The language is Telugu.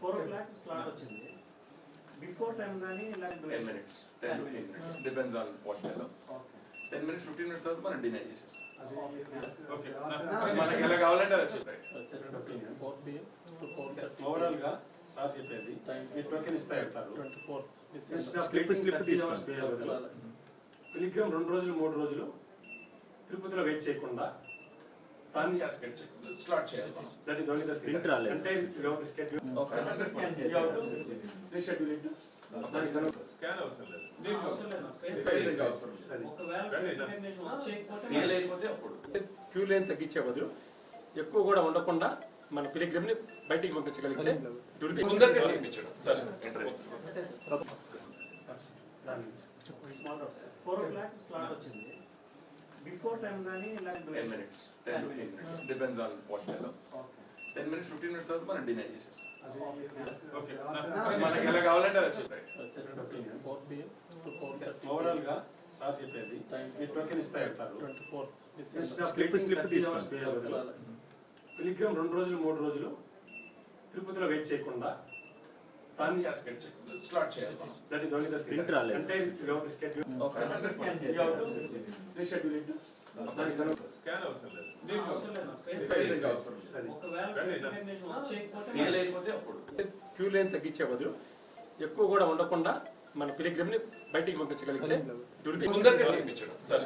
ఫోర్ ఓ క్లాక్ స్లాట్ వచ్చింది. బిఫోర్ టైం కానీ ten minutes ten 10 minutes. Depends on what tell ten minutes fifteen minutes తర్వాత మనం డినై చేసేస్తాం. ఓకే మనకి ఎలా కావాలంటే అలా థర్టీ ఓవరాల్గా సార్ చెప్పేది మీరు టోకెన్ ఇస్తా పిలిగ్రమ్ రెండు రోజులు మూడు రోజులు తిరుపతిలో వెయిట్ చేయకుండా క్యాస్కెట్ స్లాట్ చేయాలి that is only the Print రాలేదు. అంటే schedule Okay. Reschedule it scan అవసరం లేదు దీనికి అవసరం లేదు. Patient కి అవసరం లేదు. అది ఒకవేళ కానీ resignation వచ్చేయకపోతే ఫెయిల్ అయిపోతే అప్పుడు. క్యూ లైన్ తగ్గించే బదులు ఎక్కువ కూడా ఉండకుండా మన పిలిగ్రిమ్ని బయటికి పంపించగలిగితే చేయించడం. Sir enter four o'clock slot వచ్చింది బిఫోర్ టైం కానీ ten minutes ten minutes depends on what tell ten minutes fifteen minutes తర్వాత మనం డినై చేసేస్తాం. ఓకే మనకి ఎలా కావాలంటే థర్టీ ఓవరాల్గా సార్ చెప్పేది మీరు టోకెన్ ఇస్తా తీసుకోండి. పిలిగ్రమ్ రెండు రోజులు మూడు రోజులు తిరుపతిలో వెయిట్ చేయకుండా క్యాస్కెట్ స్లాట్ చేయాలి. That is only the it scan అవసరం లేదు. దీనికి అవసరం లేదు. అవసరం లేదు. ఒకవేళ అప్పుడు. క్యూ లైన్ తగ్గించే బదులు ఎక్కువ కూడా ఉండకుండా మన పిలిగ్రిమ్ని బయటికి పంపించగలిగితే తొందరగా చేయించడం. సార్